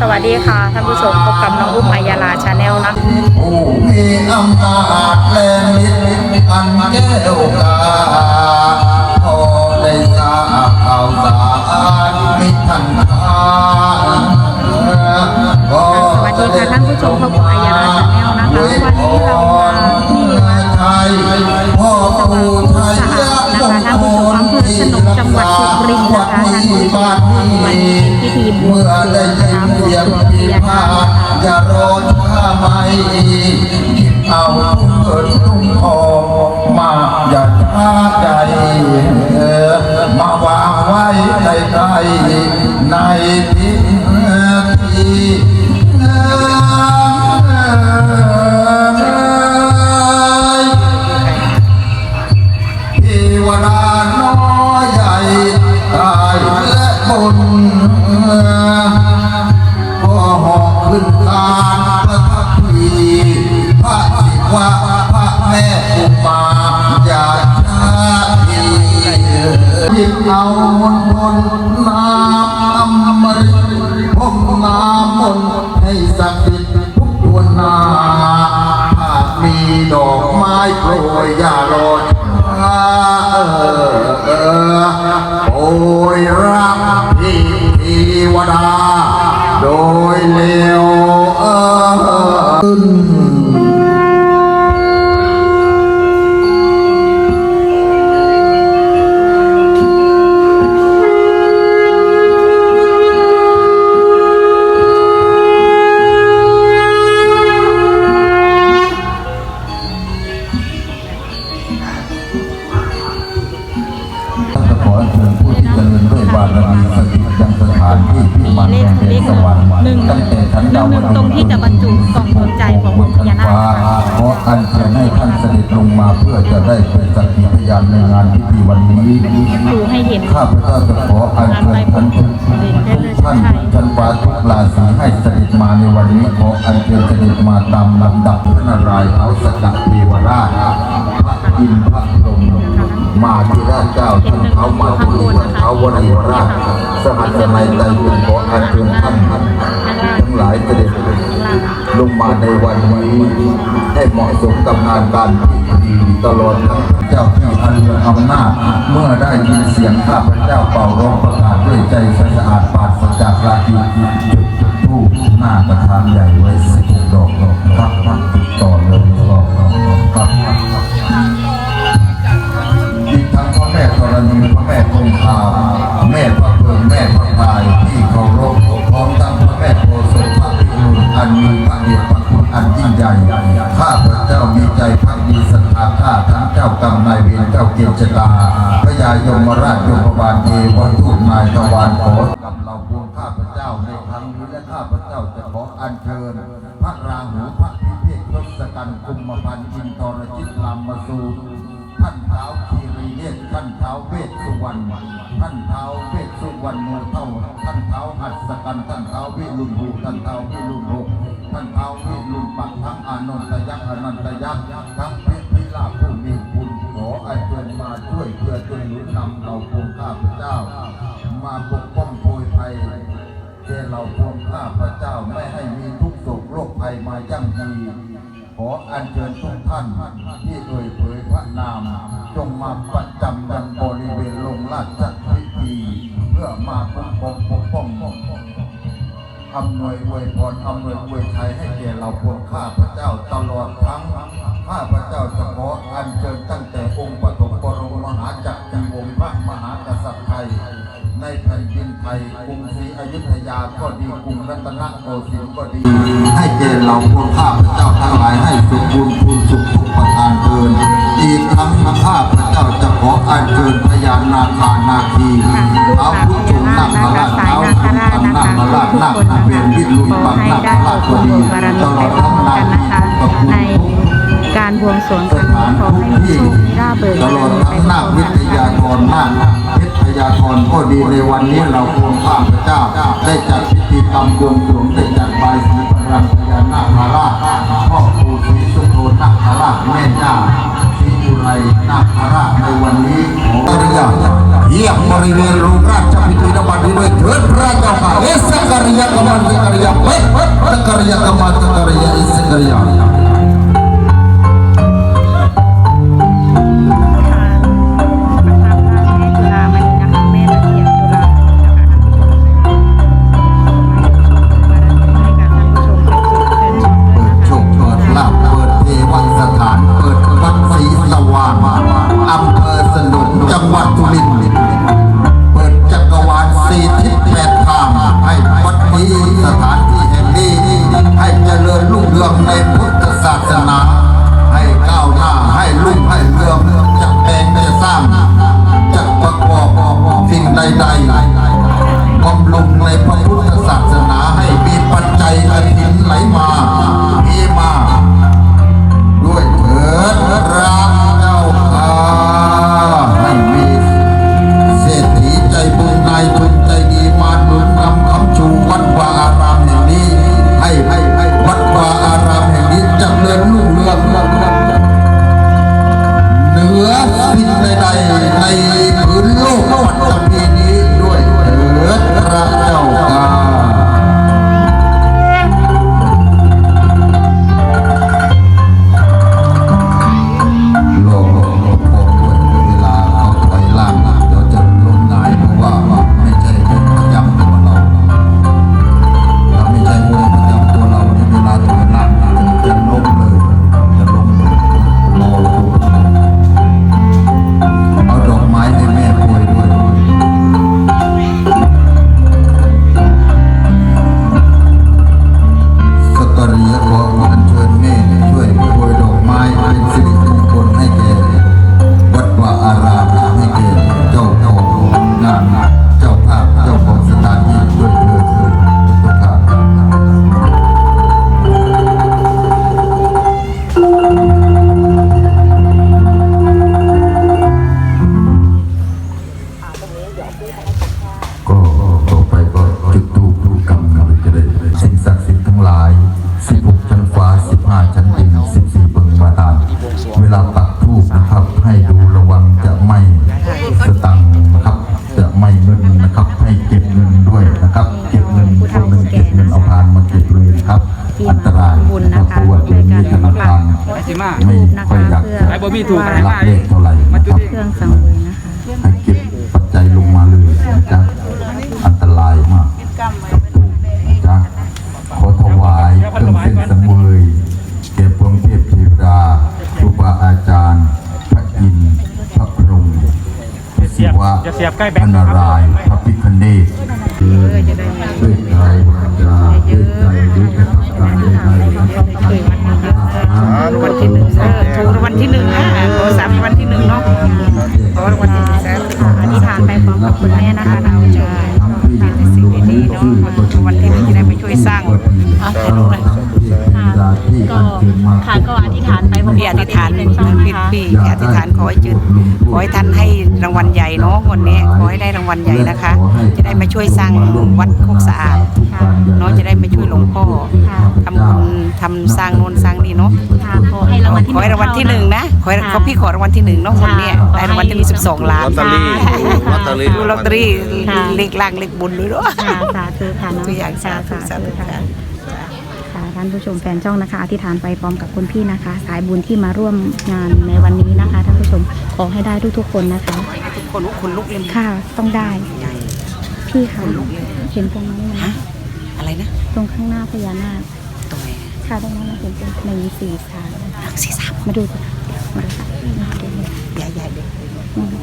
สวัสดีค่ะ ท่านผู้ชมพบกับน้องอุ้มอายาลาชาแนลนะผู้มีอำนาจและฤทธิ์อันแก้วกาพอได้ทราบข่าวสารมิทันทานก็สวัสดีค่ะท่านผู้ชมพบกับอายาลาชาแนลนะคะวันนี้เรามาที่วัด ระแม่อุมาอย่าช้าทีหยิบเอามนต์นต์น้ำอ มน้ำมนต์ให้ศักดิ์สิทธิ์ทุกดวงนาหากมีดอกไม้โปรยอย่ารอช้าเออเออโอยรักพี่เทวดาโดย ท่านจะขอเชิญผู้ที่เจริญด้วยบารมีสถิตยังสถานที่ที่มันเลขแห่งเลเดขชสวรรค์หนึ่งตั้งแต่ชั้นดาวหนึ่งตรงที่จะบรรจุกล่องดวงใจขององค์พญานาคค่ะขออัญเชิญให้ท่านเสด็จลงมาเพื่อจะได้เป็นสักขีพยานในงานพิธีวันนี้ดูให้เห็นข้าพเจ้าจะขออัญเชิญท่านทุกท่านจันวาทุกราศีให้เสด็จมาในวันนี้ขออัญเชิญเสด็จมาตามลำดับพระนารายณ์เท้าสกัดเทวราชพระอินทร์พระพรหม มาที่ราชเจ้าท่านเท้ามาตุลีท่านเท้าวรีราชสหัสนัยไตรเป็นขออัญเชิญท่านทั้งหลายเสด็จลงมาในวันนี้ให้เหมาะสมกับงานการพิธีตลอดทั้งเจ้าที่อันมีอำนาจเมื่อได้ยินเสียงข้าพเจ้าเป่าร้องประกาศด้วยใจสะอาดปราศจากราคีจุดทูปหน้าประธานใหญ่ไว้สิบดอกดอกพระพระติดต่อเลย มีพ่อแม่คงคาแม่พระเพิงแม่พระพายที่เคารพพร้อมทั้งพ่อแม่โพธิ์ศพพระพิรุณอันมีพระเดชพระคุณอันยิ่งใหญ่ข้าพระเจ้ามีใจพักดีศรัทธาข้าทั้งเจ้ากรรมนายเวรเจ้าเกียรติตาพระยายมราชยมบาลเทวทูตนายทวารขอกับเราพวงข้าพระเจ้าในครั้งนี้และข้าพระเจ้าจะขออัญเชิญ พระราหูพระพิเภกทศกัณฐ์กุมพันธ์อินทรจิตลามมาสู ท่านเท้าเวสสุวรรณท่านเท้าเวสสุวรรณโนเท่าท่านเท้าหัสกันท่านเท้าวิรุณภูท่านเท้าวิรุณภูท่านเท้าวิรุณปักทั้งอานนทยักษ์อนันตยักษ์ทั้งเพชรพิลาภผู้มีคุณขออัญเชิญมาช่วยเพื่อจนหนุนนำเราพวงข้าพเจ้า มาปกป้องโพยภัยเจเราพวงข้าพเจ้าไม่ให้มีทุกข์โศกโรคภัยมายั่งยีขออัญเชิญทุกท่านที่เอ่ อำนวยอวยพรอำนวยอวยชัยให้แก่เราพวงข้าพระเจ้าตลอดทั้งข้าพระเจ้าจะขออัญเชิญตั้งแต่องค์ปฐมบรมมหาจักรีวงศ์พระมหากษัตริย์ไทย ในแผ่นดินไทยกรุงศรีอยุธยาก็ดีกรุงรัตนโกสินทร์ก็ดี ให้เกณฑ์เราพวกข้าพเจ้าทั้งหลายให้สมบูรณ์พูนสุขทุกประการเกินอีกทั้งข้าพเจ้าจะขออัญเชิญพญานาคานาคีเอาพุทธงนาคราชเอาพุทธัง นาคราชนาคเปลี่ยนวิรุณขอให้ได้ราชบก็วงดีบารมีไปพร้อมกันนะคะ ในการบวงสรวงคสรั้งนี้ขอให้ที่ร่าเบิกตลอดทั้งนาควิทยากรนาคเพชรพยากรก็ดีในวันนี้เราพวงข้าพเจ้า ได้จัดพิธีกรรมบวงสรวงได้จัดใบสีพลังพญานาคราชพ่อปู่ศรีสุโธนาคราชแม่ย่าศรีอุไรนาคราชในวันนี้ขออนุญาตเยี่ยมบริเวณ ไม่ไพ่เรือจะแปลงไม่จะสร้างจะประกอบสิ่งใดๆบำรุงในพระพุทธศาสนา ให้เก็บเงินด้วยนะครับ เก็บเงินคนหนึ่งเก็บเงินเอาพานมาเก็บเลยนะครับ อันตรายนะครับเพราะว่าเดี๋ยวนี้ธนาคารไม่ค่อยอยากจะไอ้บ่มีถูกรับเลขเท่าไหร่นะครับเครื่องสังเวยนะคะให้เก็บปัจจัยลงมาเลยนะจ๊ะอันตรายมากกับผู้นะจ๊ะขอถวายเครื่องเส้นสังเวยแก่พวงเทพเทวดาครูบาอาจารย์พระอินทร์พระพรหมพระศิวะอย่าเสียบใกล้แบพงระค์นารายณ์พระพิฆเนศด้วยใจวาจาด้วยใจด้วยกระทำการใดๆนะครับวันที่หนึ่งเออถูกรางวัลที่หนึ่งนะขอสามรางวัลที่หนึ่งเนาะขอรางวัลที่หนึ่งแสนค่ะอธิษฐานไปพร้อมกับคุณแม่นะคะเรา ค่ะก็อธิษฐานไปพี่อธิษฐานพี่พี่อธิษฐานขอให้จืดขอให้ท่านให้รางวัลใหญ่เนาะวันนี้ขอให้ได้รางวัลใหญ่นะคะ จะได้มาช่วยสร้างวัดโคกสะอาดเนาะจะได้มาช่วยหลวงพ่อทำบุญทำสร้างโน่นสร้างนี่เนาะค่ะขอให้รางวัลที่ขอให้รางวัลที่หนึ่งนะขอให้ขอพี่ขอรางวัลที่หนึ่งเนาะคนเนี้ยได้รางวัลที่หนึ่งสิบสองล้านลอตเตอรี่ลอตเตอรี่ดูลอตเตอรี่เลขล่างเลขบนด้วยเนาะค่ะสาธุค่ะน้องตัวอย่างสาธุสาธุค่ะค่ะค่ะท่านผู้ชมแฟนช่องนะคะ อธิษฐานไปพร้อมกับคุณพี่นะคะ สายบุญที่มาร่วมงานในวันนี้นะคะท่านผู้ชมขอให้ได้ทุกๆคนนะคะ ทุกคนลุกคนลุกเลยค่ะ ต้องได้ พี่ค่ะเห็นตรงนั้นไหมฮะอะไรนะ ตรงข้างหน้าพญานาคตรงไหนค่ะตรงนั้นเราเห็นเป็นหนึ่งสี่สามสี่สามมาดูสิค่ะมาดูค่ะใหญ่ใหญ่ๆเลยอืม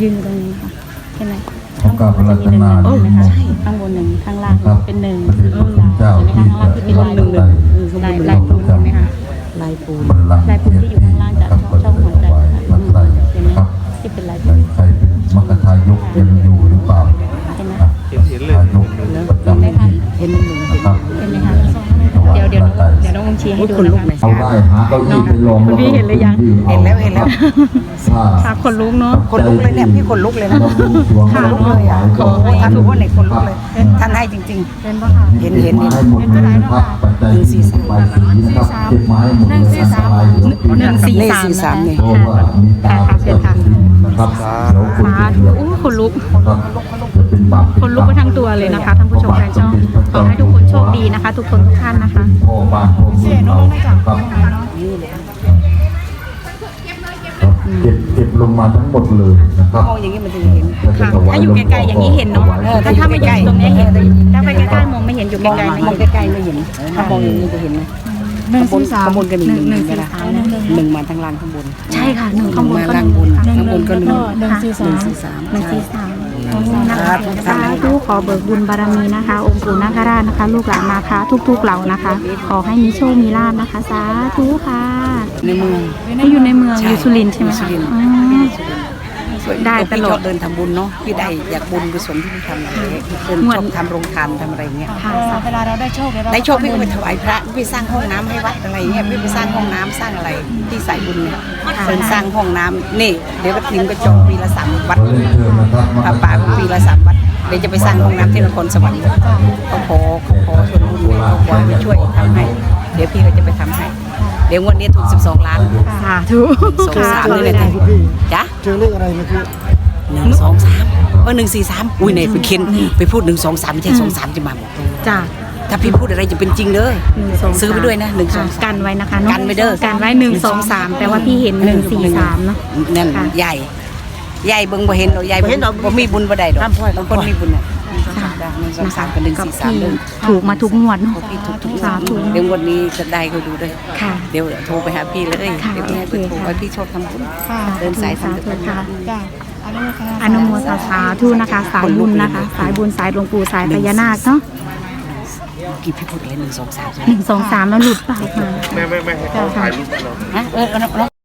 ยืนอยู่ตรงนี้นะคะเห็นไหมขอ กราบพระรัตนาโอ้นุโมทนาข้างบนหนึ่งข้างล่างครับเป็นหนึ่งพระเดชพระคุณเจ้าที่จะรับใช้ลายลายปูนใช่ไหมคะลายปูนบัลลังก์ลายปูน ให้ดูคนลุนะกคะเลยเอาได้หาเก้าอี้ไปลองคุณพี่เห็นหรือยัง เห็นแล้วเห็นแล้วถ้าค่ะคนลุกเนาะคนลุกเลยเนี่ยพี่คนลุกเลยนะค่ะคนลุกเลยอะขอให้ท่านรู้ว่าไหนคนลุกเลยท่านให้จริงเป็นปะคะเห็นเห็นเห็นให้หมดเลยนะครับปัจจัยสี่สิบใบสีนะครับเก็บมาให้หมดเลยอันตรายเดี๋ยวปีหนึ่งสี่เลขสามสี่สามเนี่ยเพราะว่ามีตาเจ้าที่นะครับเดี๋ยวคนค่ะจะเดือดอู้คนลุกนะครับจะเป็นบาปเป็ คนลุกไปทั้งตัวเลยนะคะท่านผู้ชมแฟนช่องขอให้ทุกคนโชคดีนะคะ ทุกคนทุกท่านนะคะพ่อบ้านพ่อเมืองเราครับครับเก็บเก็บลงมาทั้งหมดเลยนะครับมองอย่างนี้มันถึงเห็นแล้วจะค่ะถวถ้าอยู่ไกลๆอย่างนี้เห็นเนาะถวายเออถ้าถ้าไม่อยู่ตรงนี้เห็นถ้าไปใกล้ๆมองไม่เห็นอยู่มองไกลๆไม่มองเห็นใกล้ๆไม่เห็นถ้ามองอย่างนี้จะเห็นไหมหนึ่งสี่สามข้างบนก็มีหนึ่งหนึ่งก็สี่ได้สามหนึ่งหนึ่งมาทางล่างข้างบน ใช่ค่ะหนึ่งข้างบนมาก็หล่างนึ่งบนค่ะข้างบนก็หนึ่งหนึ่งสี่สามหนึ่งสี่สามหนึ่งสี่สาม คนะรัคะบสาธุขอเบิกบุญบารมีนะคะ องค์ปู่นาคราชนะคะ ลูกหลานนาคะทุกๆเหล่านะคะ ขอให้มีโชคมีลาภนะคะ สาธุค่ะในเมืองที่อยู่ในเมืองใช่อยู่สุรินทร์ใช่ไหมอยู่สุคะรินทร์อ๋อช่ วยได้เออพี่ตลอดชอบเดินทำบุญเนาะพี่ได้อยากบุญกุศลที่พี่ทำอะไรเงี้ยเดินเหมือนชอบทำโรงทานทำอะไรเงี้ยค่ะเวลาเราได้โชคเดี๋ยวเราได้โชคพี่ก็ไปถวายพระพี่สร้างห้องน้ำให้วัดอะไรเงี้ยพี่ไปสร้างห้องน้ำสร้างอะไรที่สายบุญเนี่ยเดินสร้างห้องน้ำนี่ เดี๋ยวก็ทีมก็จองปีละสามวัดขอเรียนเชิญนะครับพระป่าก็ปีละสามวัดเดี๋ยวจะไปสร้างห้องน้ำที่นครสวรรค์เขาขอเขาขอส่วนบุญเนี่ยเขาขอให้ไปช่วยทำให้ เดี๋ยวพี่ก็จะไปทำให้ เดี๋ยวงวดนี้ถูก 12 ล้านสาธุสองสามนี่เลยนะจ้ะเจอเลขอะไรเมื่อกี้หนึ่งสองสามเออหนึ่งสี่สามอุ้ยเนี่ยไปเค้นไปพูดหนึ่งสองสามไม่ใช่สองสามจะมาบอกจ้าถ้าพี่พูดอะไรจะเป็นจริงเลยหนึ่งสองซื้อไปด้วยนะหนึ่งสองค่ะกันไว้นะคะเนาะกันไว้เด้อกันไว้หนึ่งสองสามแต่ว่าพี่เห็นหนึ่งสี่สามเนาะนั่นค่ะใหญ่ใหญ่เบิ่งบ่เห็นดอกใหญ่บ่บ่มีบุญบ่ได้ดอกบางคนมีบุญ น่ะหนึ่งสองสามกับหนึ่งกับสี่สามพี่เด้อถูกมาทุกงวดเนาะพี่ทุกทุกสาธุเดี๋ยววันนี้จะได้ก็ดูด้วยค่ะ เดี๋ยวโทรไปหาพี่เลยค่ะเดี๋ยวพี่ให้เบอร์โทรโอเคค่ะไว้พี่ชอบทำบุญค่ะเดินสายสาทำธุบุญค่ะจ้าอนุโมทนาอนุโมทนาสาธุนะคะ สายบุญนะคะ สายบุญสายหลวงปู่สายพญานาคเนาะกี่พี่พูดอะไรหนึ่งสองสามใช่ไหมหนึ่งสองสามแล้วหลุดปากมาแม่แม่แม่ให้เขาถ่ายรูปเราฮะเออเอาเนาะ